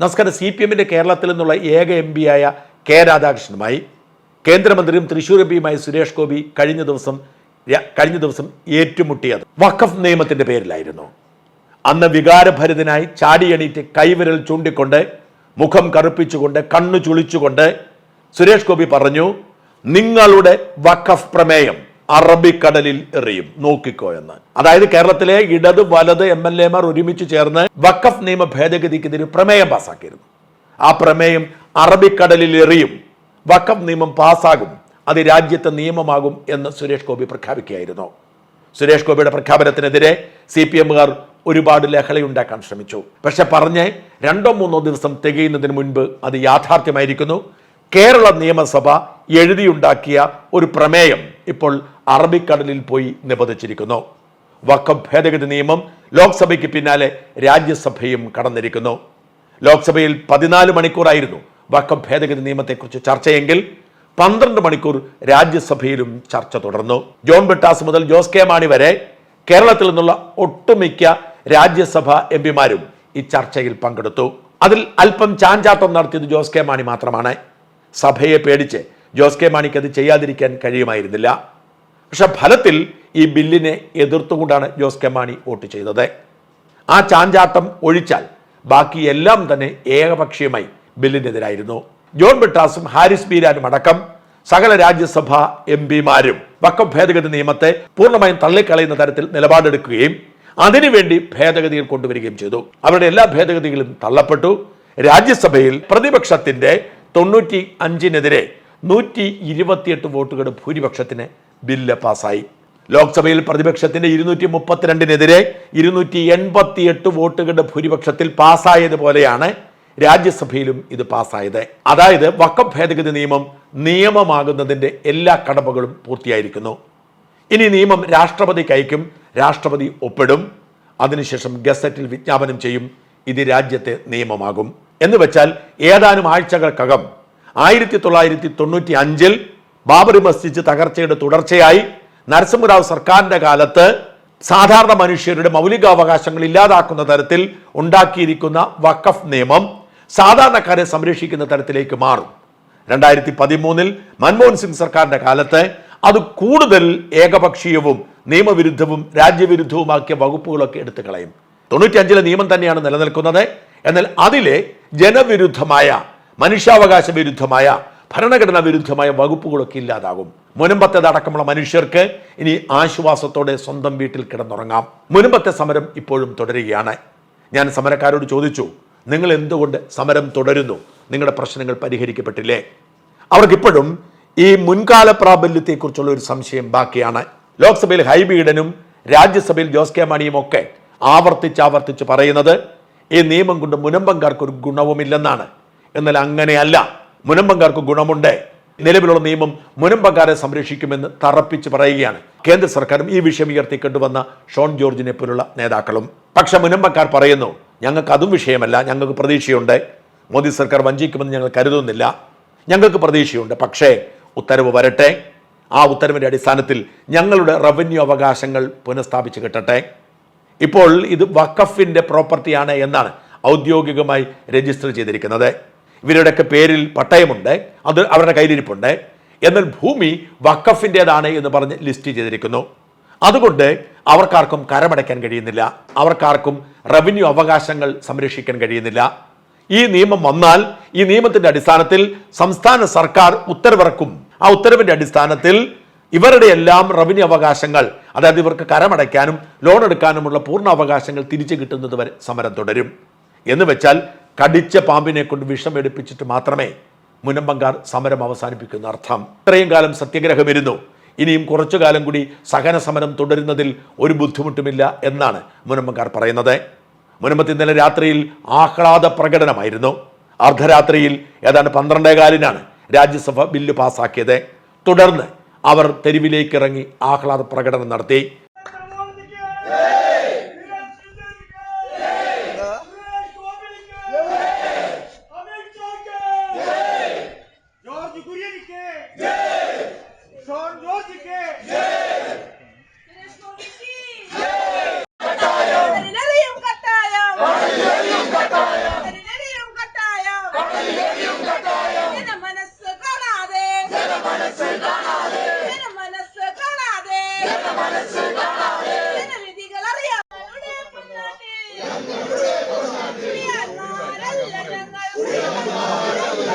നമസ്കാരം. C P എമ്മിന്റെ കേരളത്തിൽ നിന്നുള്ള ഏക എം പിയായ കെ രാധാകൃഷ്ണനുമായി കേന്ദ്രമന്ത്രിയും തൃശൂർ എം പിയുമായി സുരേഷ് ഗോപി കഴിഞ്ഞ ദിവസം കഴിഞ്ഞ ദിവസം ഏറ്റുമുട്ടിയത് വഖഫ് നിയമത്തിന്റെ പേരിലായിരുന്നു. അന്ന് വികാരഭരിതനായി ചാടിയണീറ്റ് കൈവിരൽ ചൂണ്ടിക്കൊണ്ട് മുഖം കറുപ്പിച്ചുകൊണ്ട് കണ്ണു ചുളിച്ചുകൊണ്ട് സുരേഷ് ഗോപി പറഞ്ഞു നിങ്ങളുടെ വഖഫ് പ്രമേയം അറബിക്കടലിൽ എറിയും. നോക്കിക്കോ എന്ന്. അതായത് കേരളത്തിലെ ഇടത് വലത് എം എൽ എമാർ ഒരുമിച്ച് ചേർന്ന് വഖഫ് നിയമ ഭേദഗതിക്കെതിരെ പ്രമേയം പാസാക്കിയിരുന്നു. ആ പ്രമേയം അറബിക്കടലിൽ എറിയും. വഖഫ് നിയമം പാസ്സാകും അത് രാജ്യത്തെ നിയമമാകും എന്ന് സുരേഷ് ഗോപി പ്രഖ്യാപിക്കുകയായിരുന്നു. സുരേഷ് ഗോപിയുടെ പ്രഖ്യാപനത്തിനെതിരെ സി പി എമ്മുകാർ ഒരുപാട് ലഹളയുണ്ടാക്കാൻ ശ്രമിച്ചു. പക്ഷെ പറഞ്ഞ് രണ്ടോ മൂന്നോ ദിവസം തികയുന്നതിന് മുൻപ് അത് യാഥാർത്ഥ്യമായിരിക്കുന്നു. കേരള നിയമസഭ എഴുതിയുണ്ടാക്കിയ ഒരു പ്രമേയം ഇപ്പോൾ അറബിക്കടലിൽ പോയി നിബന്ധിച്ചിരിക്കുന്നു. വഖഫ് ഭേദഗതി നിയമം ലോക്സഭയ്ക്ക് പിന്നാലെ രാജ്യസഭയും കടന്നിരിക്കുന്നു. ലോക്സഭയിൽ പതിനാല് മണിക്കൂറായിരുന്നു വഖഫ് ഭേദഗതി നിയമത്തെക്കുറിച്ച് ചർച്ചയെങ്കിൽ പന്ത്രണ്ട് മണിക്കൂർ രാജ്യസഭയിലും ചർച്ച തുടർന്നു. ജോൺ ബിട്ടാസ് മുതൽ ജോസ് കെ മാണി വരെ കേരളത്തിൽ നിന്നുള്ള ഒട്ടുമിക്ക രാജ്യസഭ എം പിമാരും ഈ ചർച്ചയിൽ പങ്കെടുത്തു. അതിൽ അല്പം ചാഞ്ചാട്ടം നടത്തിയത് ജോസ് കെ മാണി മാത്രമാണ്. സഭയെ പേടിച്ച് ജോസ് കെ മാണിക്ക് അത് ചെയ്യാതിരിക്കാൻ കഴിയുമായിരുന്നില്ല. പക്ഷെ ഫലത്തിൽ ഈ ബില്ലിനെ എതിർത്തുകൊണ്ടാണ് ജോസ് കെ മാണി വോട്ട് ചെയ്തത്. ആ ചാഞ്ചാട്ടം ഒഴിച്ചാൽ ബാക്കി എല്ലാം തന്നെ ഏകപക്ഷീയമായി ബില്ലിനെതിരായിരുന്നു. ജോൺ ബിട്ടാസും ഹാരിസ് ബീരാനും അടക്കം സകല രാജ്യസഭാ എം പിമാരും വക്കം ഭേദഗതി നിയമത്തെ പൂർണമായും തള്ളിക്കളയുന്ന തരത്തിൽ നിലപാടെടുക്കുകയും അതിനുവേണ്ടി ഭേദഗതികൾ കൊണ്ടുവരികയും ചെയ്തു. അവരുടെ എല്ലാ ഭേദഗതികളും തള്ളപ്പെട്ടു. രാജ്യസഭയിൽ പ്രതിപക്ഷത്തിന്റെ തൊണ്ണൂറ്റി അഞ്ചിനെതിരെ നൂറ്റി ഇരുപത്തിയെട്ട് വോട്ടുകളുടെ ഭൂരിപക്ഷത്തിന് ബില്ല് പാസ്സായി. ലോക്സഭയിൽ പ്രതിപക്ഷത്തിന്റെ ഇരുന്നൂറ്റി മുപ്പത്തിരണ്ടിനെതിരെ ഇരുന്നൂറ്റി എൺപത്തിയെട്ട് വോട്ടുകളുടെ ഭൂരിപക്ഷത്തിൽ പാസ്സായതുപോലെയാണ് രാജ്യസഭയിലും ഇത് പാസ്സായത്. അതായത് വക്കം ഭേദഗതി നിയമം നിയമമാകുന്നതിന്റെ എല്ലാ കടമകളും പൂർത്തിയായിരിക്കുന്നു. ഇനി നിയമം രാഷ്ട്രപതി കൈക്കും രാഷ്ട്രപതി ഒപ്പിടും. അതിനുശേഷം ഗസറ്റിൽ വിജ്ഞാപനം ചെയ്യും ഇത് രാജ്യത്തെ നിയമമാകും. എന്ന് വെച്ചാൽ ഏതാനും ആഴ്ചകൾക്കകം ആയിരത്തി തൊള്ളായിരത്തി തൊണ്ണൂറ്റി അഞ്ചിൽ ബാബറി മസ്ജിദ് തകർച്ചയുടെ തുടർച്ചയായി നരസിംഹറാവ് സർക്കാരിന്റെ കാലത്ത് സാധാരണ മനുഷ്യരുടെ മൗലികാവകാശങ്ങൾ ഇല്ലാതാക്കുന്ന തരത്തിൽ ഉണ്ടാക്കിയിരിക്കുന്ന വഖഫ് നിയമം സാധാരണക്കാരെ സംരക്ഷിക്കുന്ന തരത്തിലേക്ക് മാറും. രണ്ടായിരത്തി പതിമൂന്നിൽ മൻമോഹൻ സിംഗ് സർക്കാരിന്റെ കാലത്ത് അത് കൂടുതൽ ഏകപക്ഷീയവും നിയമവിരുദ്ധവും രാജ്യവിരുദ്ധവുമാക്കിയ വകുപ്പുകളൊക്കെ എടുത്തു കളയും. തൊണ്ണൂറ്റിയഞ്ചിലെ നിയമം തന്നെയാണ് നിലനിൽക്കുന്നത്. എന്നാൽ അതിലെ ജനവിരുദ്ധമായ മനുഷ്യാവകാശ വിരുദ്ധമായ ഭരണഘടനാ വിരുദ്ധമായ വകുപ്പുകളൊക്കെ ഇല്ലാതാകും. മുനമ്പത്തേതടക്കമുള്ള മനുഷ്യർക്ക് ഇനി ആശ്വാസത്തോടെ സ്വന്തം വീട്ടിൽ കിടന്നുറങ്ങാം. മുനമ്പത്തെ സമരം ഇപ്പോഴും തുടരുകയാണ്. ഞാൻ സമരക്കാരോട് ചോദിച്ചു നിങ്ങൾ എന്തുകൊണ്ട് സമരം തുടരുന്നു? നിങ്ങളുടെ പ്രശ്നങ്ങൾ പരിഹരിക്കപ്പെട്ടില്ലേ? അവർക്കിപ്പോഴും ഈ മുൻകാല പ്രാബല്യത്തെക്കുറിച്ചുള്ള ഒരു സംശയം ബാക്കിയാണ്. ലോക്സഭയിൽ ഹൈബീഡനും രാജ്യസഭയിൽ ജോസ് കെ മാണിയും ഒക്കെ ആവർത്തിച്ച് ആവർത്തിച്ച് പറയുന്നത് ഈ നിയമം കൊണ്ട് മുനമ്പങ്കാർക്ക് ഒരു ഗുണവുമില്ലെന്നാണ്. എന്നാൽ അങ്ങനെയല്ല. മുനമ്പങ്കാർക്ക് ഗുണമുണ്ട്. നിലവിലുള്ള നിയമം മുനമ്പക്കാരെ സംരക്ഷിക്കുമെന്ന് തറപ്പിച്ച് പറയുകയാണ്. കേന്ദ്ര സർക്കാരും ഈ വിഷയം ഉയർത്തി ഉയർത്തിക്കൊണ്ടുവന്ന ഷോൺ ജോർജിനെ പോലുള്ള നേതാക്കളും. പക്ഷെ മുനമ്പക്കാർ പറയുന്നു ഞങ്ങൾക്ക് അതും വിഷയമല്ല. ഞങ്ങൾക്ക് പ്രതീക്ഷയുണ്ട്. മോദി സർക്കാർ വഞ്ചിക്കുമെന്ന് ഞങ്ങൾ കരുതുന്നില്ല. ഞങ്ങൾക്ക് പ്രതീക്ഷയുണ്ട്. പക്ഷേ ഉത്തരവ് വരട്ടെ. ആ ഉത്തരവിന്റെ അടിസ്ഥാനത്തിൽ ഞങ്ങളുടെ റവന്യൂ അവകാശങ്ങൾ പുനഃസ്ഥാപിച്ച് കിട്ടട്ടെ. ഇപ്പോൾ ഇത് വഖഫിന്റെ പ്രോപ്പർട്ടിയാണ് എന്നാണ് ഔദ്യോഗികമായി രജിസ്റ്റർ ചെയ്തിരിക്കുന്നത്. ഇവരുടെയൊക്കെ പേരിൽ പട്ടയമുണ്ട്. അത് അവരുടെ കയ്യിലിരിപ്പുണ്ട്. എന്നാൽ ഭൂമി വക്കഫിന്റേതാണ് എന്ന് പറഞ്ഞ് ലിസ്റ്റ് ചെയ്തിരിക്കുന്നു. അതുകൊണ്ട് അവർക്കാർക്കും കരമടയ്ക്കാൻ കഴിയുന്നില്ല. അവർക്കാർക്കും റവന്യൂ അവകാശങ്ങൾ സംരക്ഷിക്കാൻ കഴിയുന്നില്ല. ഈ നിയമം വന്നാൽ ഈ നിയമത്തിന്റെ അടിസ്ഥാനത്തിൽ സംസ്ഥാന സർക്കാർ ഉത്തരവിറക്കും. ആ ഉത്തരവിന്റെ അടിസ്ഥാനത്തിൽ ഇവരുടെ എല്ലാം റവന്യൂ അവകാശങ്ങൾ അതായത് ഇവർക്ക് കരമടയ്ക്കാനും ലോൺ എടുക്കാനുമുള്ള പൂർണ അവകാശങ്ങൾ തിരിച്ചു കിട്ടുന്നത് വരെ സമരം തുടരും. എന്ന് വെച്ചാൽ കടിച്ച പാമ്പിനെ കൊണ്ട് വിഷം എടുപ്പിച്ചിട്ട് മാത്രമേ മുനമ്പങ്കാർ സമരം അവസാനിപ്പിക്കുന്ന അർത്ഥം. ഇത്രയും കാലം സത്യഗ്രഹമിരുന്നു. ഇനിയും കുറച്ചു കാലം കൂടി സഹന സമരം തുടരുന്നതിൽ ഒരു ബുദ്ധിമുട്ടുമില്ല എന്നാണ് മുനമ്പങ്കാർ പറയുന്നത്. മുനമ്പത്ത് ഇന്നലെ രാത്രിയിൽ ആഹ്ലാദ പ്രകടനമായിരുന്നു. അർദ്ധരാത്രിയിൽ ഏതാണ്ട് പന്ത്രണ്ടേകാലിനാണ് രാജ്യസഭ ബില്ല് പാസാക്കിയത്. തുടർന്ന് അവർ തെരുവിലേക്ക് ഇറങ്ങി ആഹ്ലാദ പ്രകടനം നടത്തി ജോർജ് കുര്യനിക്ക് ഷോൺ ജോർജിക്ക് കട്ടായം കട്ടായം കട്ടായം ജനമനസ്സ് കാണാതെ ജനവിധികൾ അറിയാതെ പ്രിയന്മാരല്ല ഞങ്ങൾ ഞങ്ങൾ തന്നെ ഞങ്ങൾ തന്നെ ഞങ്ങൾ തന്നെ ഞങ്ങൾ തന്നെ ഞങ്ങൾ തന്നെ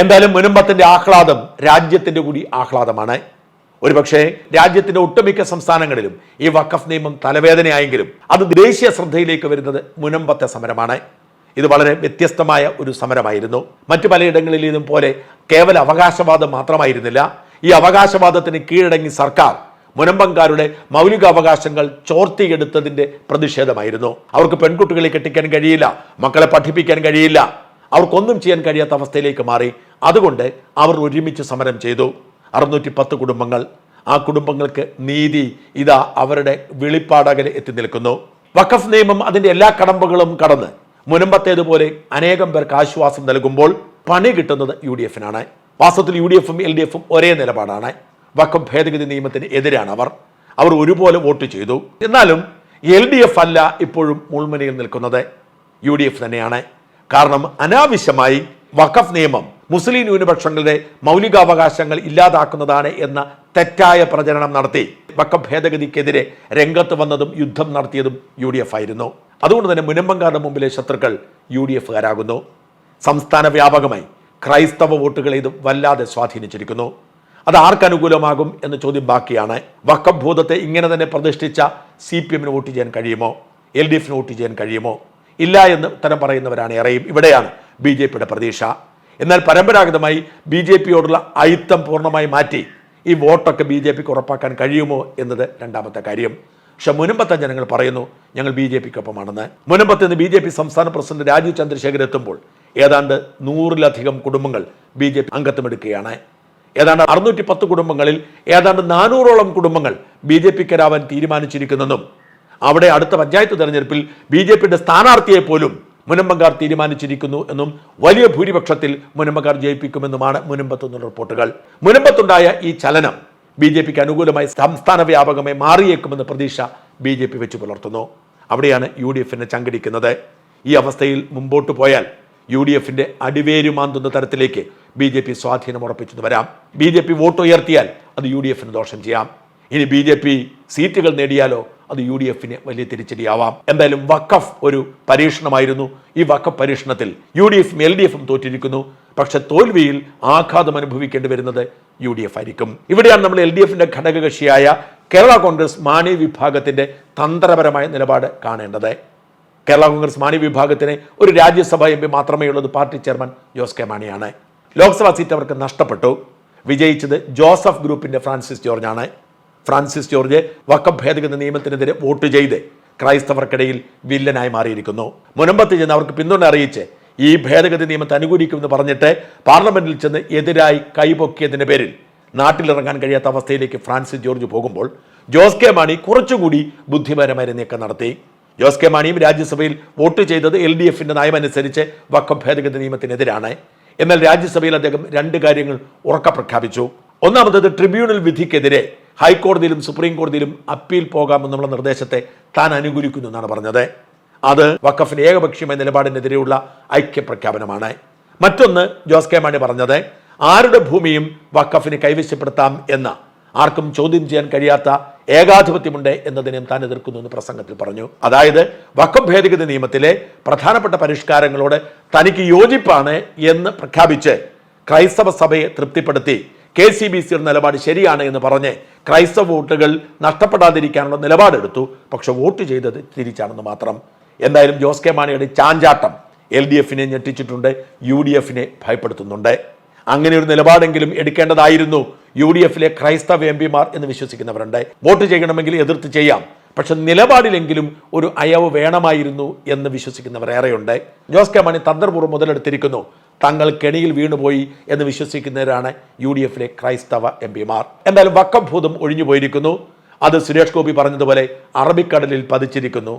എന്തായാലും മുനമ്പത്തിന്റെ ആഹ്ലാദം രാജ്യത്തിന്റെ കൂടി ആഹ്ലാദമാണ്. ഒരുപക്ഷെ രാജ്യത്തിന്റെ ഒട്ടുമിക്ക സംസ്ഥാനങ്ങളിലും ഈ വഖഫ് നിയമം തലവേദനയായെങ്കിലും അത് ദേശീയ ശ്രദ്ധയിലേക്ക് വരുന്നത് മുനമ്പത്തെ സമരമാണ്. ഇത് വളരെ വ്യത്യസ്തമായ ഒരു സമരമായിരുന്നു. മറ്റു പലയിടങ്ങളിൽ ഇതും പോലെ കേവല അവകാശവാദം മാത്രമായിരുന്നില്ല. ഈ അവകാശവാദത്തിന് കീഴടങ്ങി സർക്കാർ മുനമ്പങ്കാരുടെ മൗലിക അവകാശങ്ങൾ ചോർത്തിയെടുത്തതിന്റെ പ്രതിഷേധമായിരുന്നു. അവർക്ക് പെൺകുട്ടികളെ കെട്ടിക്കാൻ കഴിയില്ല മക്കളെ പഠിപ്പിക്കാൻ കഴിയില്ല അവർക്കൊന്നും ചെയ്യാൻ കഴിയാത്ത അവസ്ഥയിലേക്ക് മാറി. അതുകൊണ്ട് അവർ ഒരുമിച്ച് സമരം ചെയ്തു. അറുന്നൂറ്റി പത്ത് കുടുംബങ്ങൾ. ആ കുടുംബങ്ങൾക്ക് നീതി ഇതാ അവരുടെ വെളിപ്പാടകലെ എത്തി നിൽക്കുന്നു. വഖഫ് നിയമം അതിന്റെ എല്ലാ കടമ്പകളും കടന്ന് മുനമ്പത്തേതുപോലെ അനേകം പേർക്ക് ആശ്വാസം നൽകുമ്പോൾ പണി കിട്ടുന്നത് യു ഡി എഫിനാണ് വാസ്തവത്തിൽ യു ഡി എഫും എൽ ഡി എഫും ഒരേ നിലപാടാണ്. വഖഫ് ഭേദഗതി നിയമത്തിന് എതിരാണ് അവർ. അവർ ഒരുപോലെ വോട്ട് ചെയ്തു. എന്നാലും എൽ ഡി എഫ് അല്ല ഇപ്പോഴും മുൾമുനയിൽ നിൽക്കുന്നത്. യു ഡി എഫ് തന്നെയാണ്. കാരണം അനാവശ്യമായി വഖഫ് നിയമം മുസ്ലിം ന്യൂനപക്ഷങ്ങളുടെ മൗലികാവകാശങ്ങൾ ഇല്ലാതാക്കുന്നതാണ് എന്ന തെറ്റായ പ്രചരണം നടത്തി വഖഫ് ഭേദഗതിക്കെതിരെ രംഗത്ത് വന്നതും യുദ്ധം നടത്തിയതും യു ഡി എഫ് ആയിരുന്നു. അതുകൊണ്ട് തന്നെ മുനമ്പങ്കാരുടെ മുമ്പിലെ ശത്രുക്കൾ യു ഡി എഫുകാരാകുന്നു സംസ്ഥാന വ്യാപകമായി ക്രൈസ്തവ വോട്ടുകളെ ഇത് വല്ലാതെ സ്വാധീനിച്ചിരിക്കുന്നു. അത് ആർക്കനുകൂലമാകും എന്ന ചോദ്യം ബാക്കിയാണ്. വക്കഭൂതത്തെ ഭൂതത്തെ ഇങ്ങനെ തന്നെ പ്രതിഷ്ഠിച്ച സി പി എമ്മിന് വോട്ട് ചെയ്യാൻ കഴിയുമോ? എൽ ഡി എഫിന് വോട്ട് ചെയ്യാൻ കഴിയുമോ? ഇല്ല എന്ന് ഉത്തരം പറയുന്നവരാണ് ഏറെയും ഇവിടെയാണ് ബി ജെ പിയുടെ പ്രതീക്ഷ. എന്നാൽ പരമ്പരാഗതമായി ബി ജെ പിയോടുള്ള അയിത്തം പൂർണമായി മാറ്റി ഈ വോട്ടൊക്കെ ബി ജെ പിക്ക് ഉറപ്പാക്കാൻ കഴിയുമോ എന്നത് രണ്ടാമത്തെ കാര്യം. പക്ഷെ മുനമ്പത്തെ ജനങ്ങൾ പറയുന്നു ഞങ്ങൾ ബി ജെ പിക്കൊപ്പമാണെന്ന് മുനമ്പത്ത് നിന്ന് ബി ജെ പി സംസ്ഥാന പ്രസിഡന്റ് രാജീവ് ചന്ദ്രശേഖർ എത്തുമ്പോൾ ഏതാണ്ട് നൂറിലധികം കുടുംബങ്ങൾ ബി ജെ പി അംഗത്വമെടുക്കുകയാണ്. ഏതാണ്ട് അറുന്നൂറ്റി പത്ത് കുടുംബങ്ങളിൽ ഏതാണ്ട് നാനൂറോളം കുടുംബങ്ങൾ ബി ജെ പിക്കരാവാൻ തീരുമാനിച്ചിരിക്കുന്നെന്നും അവിടെ അടുത്ത പഞ്ചായത്ത് തെരഞ്ഞെടുപ്പിൽ ബി ജെ പിയുടെ സ്ഥാനാർത്ഥിയെ പോലും മുനമ്പങ്കാർ തീരുമാനിച്ചിരിക്കുന്നു എന്നും വലിയ ഭൂരിപക്ഷത്തിൽ മുനമ്പങ്കാർ ജയിപ്പിക്കുമെന്നുമാണ് മുനമ്പത്തു നിന്നുള്ള റിപ്പോർട്ടുകൾ. മുനമ്പത്തുണ്ടായ ഈ ചലനം ബി ജെ പിക്ക് അനുകൂലമായി സംസ്ഥാന വ്യാപകമായി മാറിയേക്കുമെന്ന പ്രതീക്ഷ ബി ജെ പി വെച്ച് പുലർത്തുന്നു. അവിടെയാണ് യു ഡി എഫിനെ ചങ്കടിക്കുന്നത്. ഈ അവസ്ഥയിൽ മുമ്പോട്ട് പോയാൽ യു ഡി എഫിന്റെ അടിവേരുമാന്തുന്ന തരത്തിലേക്ക് ബി ജെ പി സ്വാധീനം ഉറപ്പിച്ചെന്ന് വരാം. ബി ജെ പി വോട്ട് ഉയർത്തിയാൽ അത് യു ഡി എഫിന് ദോഷം ചെയ്യാം. ഇനി ബി ജെ പി സീറ്റുകൾ നേടിയാലോ അത് യു ഡി എഫിന് വലിയ തിരിച്ചടിയാവാം. എന്തായാലും വഖഫ് ഒരു പരീക്ഷണമായിരുന്നു. ഈ വഖഫ് പരീക്ഷണത്തിൽ യു ഡി എഫും എൽ ഡി എഫും തോറ്റിരിക്കുന്നു. പക്ഷെ തോൽവിയിൽ ആഘാതം അനുഭവിക്കേണ്ടി വരുന്നത് യു ഡി എഫ് ആയിരിക്കും. ഇവിടെയാണ് നമ്മൾ എൽ ഡി എഫിന്റെ ഘടകകക്ഷിയായ കേരള കോൺഗ്രസ് മാണി വിഭാഗത്തിന്റെ തന്ത്രപരമായ നിലപാട് കാണേണ്ടത്. കേരള കോൺഗ്രസ് മാണി വിഭാഗത്തിന് ഒരു രാജ്യസഭ എം പി മാത്രമേ ഉള്ളത് പാർട്ടി ചെയർമാൻ ജോസ് കെ മാണിയാണ്. ലോക്സഭാ സീറ്റ് അവർക്ക് നഷ്ടപ്പെട്ടു. വിജയിച്ചത് ജോസഫ് ഗ്രൂപ്പിന്റെ ഫ്രാൻസിസ് ജോർജാണ്. ഫ്രാൻസിസ് ജോർജ് വക്കം ഭേദഗതി നിയമത്തിനെതിരെ വോട്ട് ചെയ്ത് ക്രൈസ്തവർക്കിടയിൽ വില്ലനായി മാറിയിരിക്കുന്നു. മുനമ്പത്ത് ചെന്ന് അവർക്ക് പിന്തുണ അറിയിച്ച് ഈ ഭേദഗതി നിയമത്തെ അനുകൂലിക്കുമെന്ന് പറഞ്ഞിട്ട് പാർലമെന്റിൽ ചെന്ന് എതിരായി കൈപൊക്കിയതിന്റെ പേരിൽ നാട്ടിലിറങ്ങാൻ കഴിയാത്ത അവസ്ഥയിലേക്ക് ഫ്രാൻസിസ് ജോർജ് പോകുമ്പോൾ ജോസ് കെ മാണി കുറച്ചുകൂടി ബുദ്ധിപരമായ നീക്കം നടത്തി. ജോസ് കെ മാണിയും രാജ്യസഭയിൽ വോട്ട് ചെയ്തത് എൽ ഡി എഫിന്റെ നയമനുസരിച്ച് വക്കം ഭേദഗതി നിയമത്തിനെതിരാണ്. എന്നാൽ രാജ്യസഭയിൽ അദ്ദേഹം രണ്ട് കാര്യങ്ങൾ ഉറക്ക പ്രഖ്യാപിച്ചു. ഒന്നാമത്തത് ട്രിബ്യൂണൽ വിധിക്കെതിരെ ഹൈക്കോടതിയിലും സുപ്രീം കോടതിയിലും അപ്പീൽ പോകാമെന്നുള്ള നിർദ്ദേശത്തെ താൻ അനുകൂലിക്കുന്നു എന്നാണ് പറഞ്ഞത്. അത് വഖഫിന് ഏകപക്ഷീയമായ നിലപാടിനെതിരെയുള്ള ഐക്യപ്രഖ്യാപനമാണ്. മറ്റൊന്ന് ജോസ് കെ മാണി പറഞ്ഞത് ആരുടെ ഭൂമിയും വഖഫിന് കൈവശപ്പെടുത്താം എന്ന ആർക്കും ചോദ്യം ചെയ്യാൻ കഴിയാത്ത ഏകാധിപത്യമുണ്ട് എന്നതിനെയും താൻ എതിർക്കുന്നു എന്ന് പ്രസംഗത്തിൽ പറഞ്ഞു. അതായത് വഖഫ് ഭേദഗതി നിയമത്തിലെ പ്രധാനപ്പെട്ട പരിഷ്കാരങ്ങളോട് തനിക്ക് യോജിപ്പാണ് എന്ന് പ്രഖ്യാപിച്ച് ക്രൈസ്തവ സഭയെ തൃപ്തിപ്പെടുത്തി കെ സി ബി സിയുടെ നിലപാട് ശരിയാണ് എന്ന് പറഞ്ഞ് ക്രൈസ്തവ വോട്ടുകൾ നഷ്ടപ്പെടാതിരിക്കാനുള്ള നിലപാടെടുത്തു. പക്ഷെ വോട്ട് ചെയ്തത് തിരിച്ചാണെന്ന് മാത്രം. എന്തായാലും ജോസ് കെ മാണിയുടെ ചാഞ്ചാട്ടം എൽ ഡി എഫിനെ ഞെട്ടിച്ചിട്ടുണ്ട് യു ഡി എഫിനെ ഭയപ്പെടുത്തുന്നുണ്ട്. അങ്ങനെ ഒരു നിലപാടെങ്കിലും എടുക്കേണ്ടതായിരുന്നു. യു ഡി എഫിലെ ക്രൈസ്തവ എം പിമാർ എന്ന് വിശ്വസിക്കുന്നവരുണ്ട്. വോട്ട് ചെയ്യണമെങ്കിൽ എതിർത്ത് ചെയ്യാം. പക്ഷെ നിലപാടിലെങ്കിലും ഒരു അയവ് വേണമായിരുന്നു എന്ന് വിശ്വസിക്കുന്നവർ ഏറെയുണ്ട്. ജോസ് കെ മാണി തന്ത്രപൂർവം മുതലെടുത്തിരിക്കുന്നു. തങ്ങൾ കെണിയിൽ വീണുപോയി എന്ന് വിശ്വസിക്കുന്നവരാണ് യു ഡി എഫിലെ ക്രൈസ്തവ എം പിമാർ. എന്തായാലും വക്കഭൂതം ഒഴിഞ്ഞു പോയിരിക്കുന്നു അത് സുരേഷ് ഗോപി പറഞ്ഞതുപോലെ അറബിക്കടലിൽ പതിച്ചിരിക്കുന്നു.